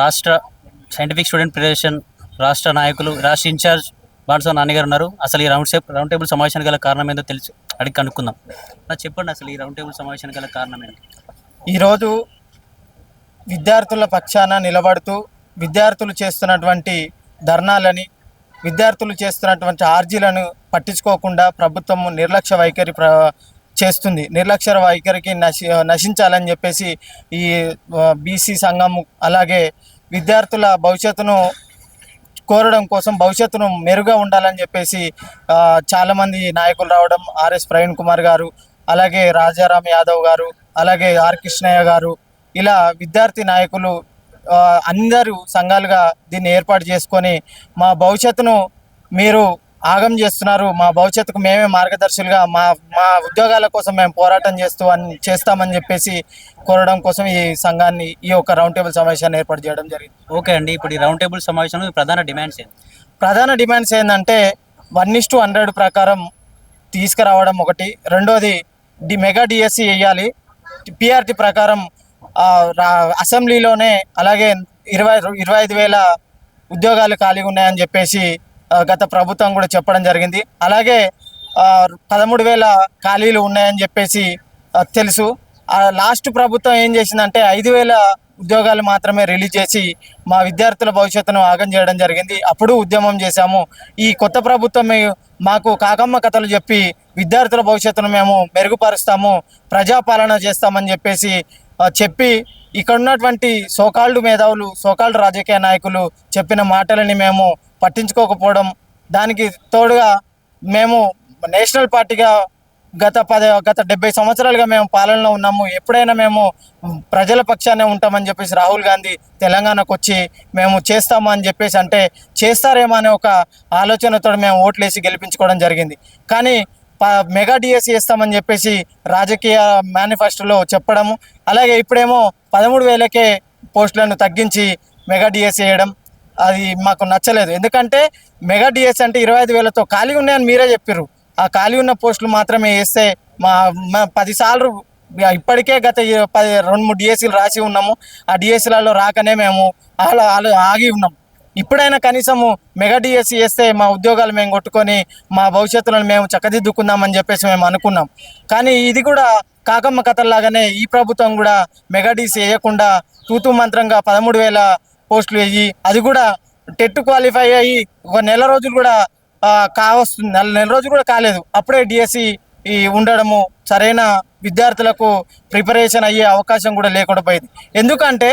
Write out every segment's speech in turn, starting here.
రాష్ట్ర scientific student federation రాష్ట్ర నాయకులు రాష్ట్ర ఇన్ఛార్జ్ బాన్సో నాన్నగారు ఉన్నారు. అసలు ఈ రౌండ్ సేప్ రౌండ్ టేబుల్ సమావేశానికి గల కారణం ఏందో తెలిసి అడిగి కనుక్కుందాం. నాకు చెప్పండి అసలు ఈ రౌండ్ టేబుల్ సమావేశానికి గల కారణం ఏంటి? ఈరోజు విద్యార్థుల పక్షాన నిలబడుతూ విద్యార్థులు చేస్తున్నటువంటి ధర్నాలని విద్యార్థులు చేస్తున్నటువంటి ఆర్జీలను పట్టించుకోకుండా ప్రభుత్వం నిర్లక్ష్య వైఖరి ప్ర చేస్తుంది. నిర్లక్ష్య వైఖరికి నశి నశించాలని చెప్పేసి ఈ బీసీ సంఘం అలాగే విద్యార్థుల భవిష్యత్తును కోరడం కోసం భవిష్యత్తును మెరుగ్గా ఉండాలని చెప్పేసి చాలామంది నాయకులు రావడం ఆర్ఎస్ ప్రవీణ్ కుమార్ గారు అలాగే రాజారాం యాదవ్ గారు అలాగే ఆర్ కృష్ణయ్య గారు ఇలా విద్యార్థి నాయకులు అందరూ సంఘాలుగా దీన్ని ఏర్పాటు చేసుకొని మా భవిష్యత్తును మీరు ఆగం చేస్తున్నారు. మా భవిష్యత్తుకు మేమే మార్గదర్శులుగా మా మా ఉద్యోగాల కోసం మేము పోరాటం చేస్తూ అని చేస్తామని చెప్పేసి కోరడం కోసం ఈ సంఘాన్ని ఈ యొక్క రౌండ్ టేబుల్ సమావేశాన్ని ఏర్పాటు చేయడం జరిగింది. ఓకే అండి. ఇప్పుడు ఈ రౌండ్ టేబుల్ సమావేశంలో ప్రధాన డిమాండ్స్ ఏంటి? ప్రధాన డిమాండ్స్ ఏంటంటే వన్ ఇస్ టు హండ్రెడ్ ప్రకారం తీసుకురావడం ఒకటి. రెండోది డి మెగా డిఎస్సి వేయాలి. పిఆర్టీ ప్రకారం అసెంబ్లీలోనే అలాగే ఇరవై ఇరవై ఐదు వేల ఉద్యోగాలు ఖాళీగా ఉన్నాయని చెప్పేసి గత ప్రభుత్వం కూడా చెప్పడం జరిగింది. అలాగే పదమూడు వేల ఖాళీలు ఉన్నాయని చెప్పేసి తెలుసు. ఆ లాస్ట్ ప్రభుత్వం ఏం చేసిందంటే ఐదు వేల ఉద్యోగాలు మాత్రమే రిలీజ్ చేసి మా విద్యార్థుల భవిష్యత్తును ఆగం చేయడం జరిగింది. అప్పుడు ఉద్యమం చేశాము. ఈ కొత్త ప్రభుత్వం మాకు కాకమ్మ కథలు చెప్పి విద్యార్థుల భవిష్యత్తును మేము మెరుగుపరుస్తాము ప్రజాపాలన చేస్తామని చెప్పేసి చెప్పి ఇక్కడ ఉన్నటువంటి సోకాల్డ్ మేధావులు సోకాల్డ్ రాజకీయ నాయకులు చెప్పిన మాటలని మేము పట్టించుకోకపోవడం దానికి తోడుగా మేము నేషనల్ పార్టీగా గత పద గత డెబ్బై సంవత్సరాలుగా మేము పాలనలో ఉన్నాము. ఎప్పుడైనా మేము ప్రజల పక్షానే ఉంటామని చెప్పేసి రాహుల్ గాంధీ తెలంగాణకు వచ్చి మేము చేస్తాము అని చెప్పేసి అంటే చేస్తారేమో అనే ఒక ఆలోచనతో మేము ఓట్లేసి గెలిపించుకోవడం జరిగింది. కానీ ప- మెగా డిఎస్సి చేస్తామని చెప్పేసి రాజకీయ మేనిఫెస్టోలో చెప్పడము అలాగే ఇప్పుడేమో పదమూడు వేలకే పోస్టులను తగ్గించి మెగా డిఎస్సి వేయడం అది మాకు నచ్చలేదు. ఎందుకంటే మెగా డిఎస్ అంటే ఇరవై ఐదు వేలతో ఖాళీ ఉన్నాయని మీరే చెప్పారు ఆ ఖాళీ ఉన్న పోస్టులు మాత్రమే వేస్తే మా మా ఇప్పటికే గత పది రెండు మూడు డిఎస్సీలు రాసి ఉన్నాము. ఆ డిఎస్సీలలో రాకనే మేము అలా ఆగి ఉన్నాం. ఇప్పుడైనా కనీసము మెగా డిఎస్సీ వేస్తే మా ఉద్యోగాలు మేము కొట్టుకొని మా భవిష్యత్తులను మేము చక్కదిద్దుకుందామని చెప్పేసి మేము అనుకున్నాం. కానీ ఇది కూడా కాకమ్మ కథల్లాగానే ఈ ప్రభుత్వం కూడా మెగా డిఎస్సి వేయకుండా తూతూ మంత్రంగా పదమూడు వేల పోస్టులు వేయి. అది కూడా టెట్ క్వాలిఫై అయ్యి ఒక నెల రోజులు కూడా కావస్తుంది. నెల నెల రోజులు కూడా కాలేదు. అప్పుడే డిఎస్సి ఈ ఉండడము సరైన విద్యార్థులకు ప్రిపరేషన్ అయ్యే అవకాశం కూడా లేకుండా పోయింది. ఎందుకంటే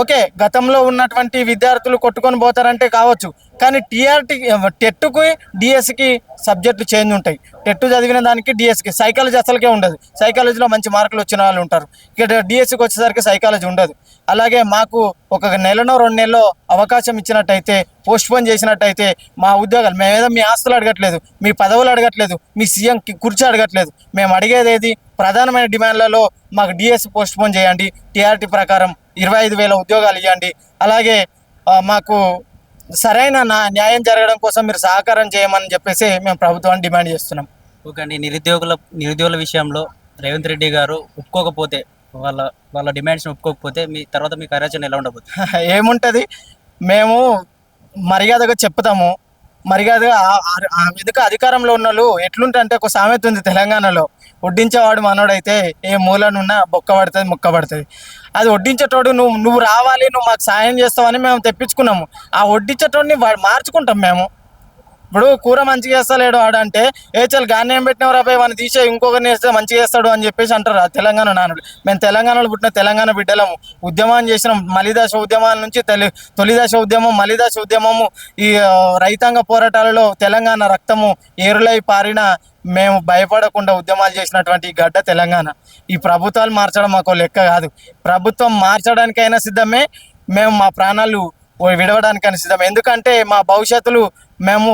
ఓకే గతంలో ఉన్నటువంటి విద్యార్థులు కొట్టుకొని పోతారంటే కావచ్చు కానీ టీఆర్టీ టెట్టుకి డిఎస్సికి సబ్జెక్టులు చేంజ్ ఉంటాయి. టెట్ చదివిన దానికి డిఎస్కి సైకాలజీ అసలుకే ఉండదు. సైకాలజీలో మంచి మార్కులు వచ్చిన వాళ్ళు ఉంటారు. ఇక్కడ డిఎస్సికి వచ్చేసరికి సైకాలజీ ఉండదు. అలాగే మాకు ఒక నెలనో రెండు నెలలో అవకాశం ఇచ్చినట్టయితే పోస్ట్ పోన్ చేసినట్టయితే మా ఉద్యోగాలు మేమేదో మీ ఆస్తులు అడగట్లేదు మీ పదవులు అడగట్లేదు మీ సీఎం కుర్చీ అడగట్లేదు. మేము అడిగేది ఏది? ప్రధానమైన డిమాండ్లలో మాకు డిఎస్సి పోస్ట్ పోన్ చేయండి. టీఆర్టీ ప్రకారం ఇరవై ఐదు వేల ఉద్యోగాలు ఇవ్వండి. అలాగే మాకు సరైన నా- న్యాయం జరగడం కోసం మీరు సహకారం చేయమని చెప్పేసి మేము ప్రభుత్వాన్ని డిమాండ్ చేస్తున్నాం. ఓకే అండి. నిరుద్యోగుల నిరుద్యోగుల విషయంలో రేవంత్ రెడ్డి గారు ఒప్పుకోకపోతే వాళ్ళ వాళ్ళ డిమాండ్స్ని ఒప్పుకోకపోతే మీ తర్వాత మీ కార్యాచరణ ఎలా ఉండబోతుంది? ఏముంటుంది? మేము మర్యాదగా చెప్తాము. మర్యాదగా వెనుక అధికారంలో ఉన్న వాళ్ళు ఎట్లుంటే ఒక సామెత ఉంది తెలంగాణలో. వడ్డించేవాడు మనోడైతే ఏ మూలనున్నా బొక్క పడుతుంది ముక్క పడుతుంది. అది వడ్డించేటోడు నువ్వు నువ్వు రావాలి నువ్వు మాకు సాయం చేస్తావని మేము తెప్పించుకున్నాము. ఆ వడ్డించేటోడిని మార్చుకుంటాం మేము. ఇప్పుడు కూర మంచిగా చేస్తలేడు ఆడ అంటే ఏ చల్ గాన్ని ఏం పెట్టినవరా పోయి వాడిని తీసే ఇంకొకరిని వేస్తే మంచిగా చేస్తాడు అని చెప్పేసి అంటారు ఆ తెలంగాణ నానుడు. మేము తెలంగాణలో పుట్టిన తెలంగాణ బిడ్డలము. ఉద్యమం చేసినాం. మలిదాశ ఉద్యమాల నుంచి తొలి తొలిదశ ఉద్యమం మలిదాశ ఉద్యమము. ఈ రైతాంగ పోరాటాలలో తెలంగాణ రక్తము ఏరులై పారిన మేము భయపడకుండా ఉద్యమాలు చేసినటువంటి గడ్డ తెలంగాణ. ఈ ప్రభుత్వాలు మార్చడం మాకు లెక్క కాదు. ప్రభుత్వం మార్చడానికైనా సిద్ధమే. మేము మా ప్రాణాలు విడవడానికైనా సిద్ధం ఎందుకంటే మా భవిష్యత్తులు మేము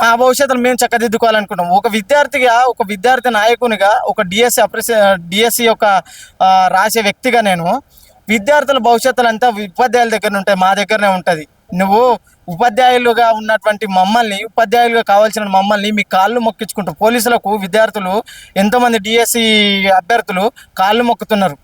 మా భవిష్యత్తును మేము చక్కదిద్దుకోవాలనుకుంటాం ఒక విద్యార్థిగా ఒక విద్యార్థి నాయకునిగా ఒక డిఎస్సి అప్రిసి డిఎస్సి యొక్క రాసే వ్యక్తిగా నేను విద్యార్థుల భవిష్యత్తులు అంతా ఉపాధ్యాయుల దగ్గర ఉంటాయి మా దగ్గరనే ఉంటుంది. నువ్వు ఉపాధ్యాయులుగా ఉన్నటువంటి మమ్మల్ని ఉపాధ్యాయులుగా కావాల్సిన మమ్మల్ని మీ కాళ్ళు మొక్కించుకుంటారు పోలీసులకు విద్యార్థులు ఎంతోమంది డిఎస్సి అభ్యర్థులు కాళ్ళు మొక్కుతున్నారు.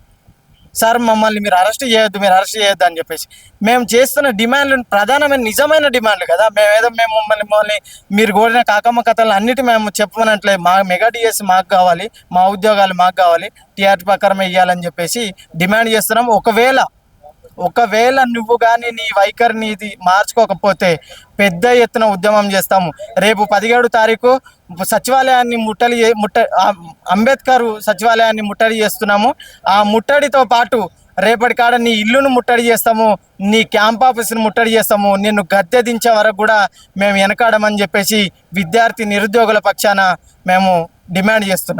సార్ మమ్మల్ని మీరు అరెస్ట్ చేయొద్దు మీరు అరెస్ట్ చేయొద్దు అని చెప్పేసి. మేము చేస్తున్న డిమాండ్లు ప్రధానమైన నిజమైన డిమాండ్లు కదా. మేము ఏదో మేము మమ్మల్ని మమ్మల్ని మీరు కోరిన కాకమ్మ కథలు అన్నిటి మేము చెప్పమనట్లే మా మెగా డిఎస్ మాకు కావాలి మా ఉద్యోగాలు మాకు కావాలి టీఆర్టీ ప్రకారం ఇవ్వాలని చెప్పేసి డిమాండ్ చేస్తున్నాం. ఒకవేళ ఒకవేళ నువ్వు కానీ నీ వైఖరిని ఇది మార్చుకోకపోతే పెద్ద ఎత్తున ఉద్యమం చేస్తాము. రేపు పదిహేడు తారీఖు సచివాలయాన్ని ముట్టడి ముట్ట అంబేద్కర్ సచివాలయాన్ని ముట్టడి చేస్తున్నాము. ఆ ముట్టడితో పాటు రేపటి కాడ నీ ఇల్లును ముట్టడి చేస్తాము. నీ క్యాంప్ ఆఫీస్ను ముట్టడి చేస్తాము. నిన్ను గద్దె దించే వరకు కూడా మేము వెనకాడమని చెప్పేసి విద్యార్థి నిరుద్యోగుల పక్షాన మేము డిమాండ్ చేస్తున్నాం.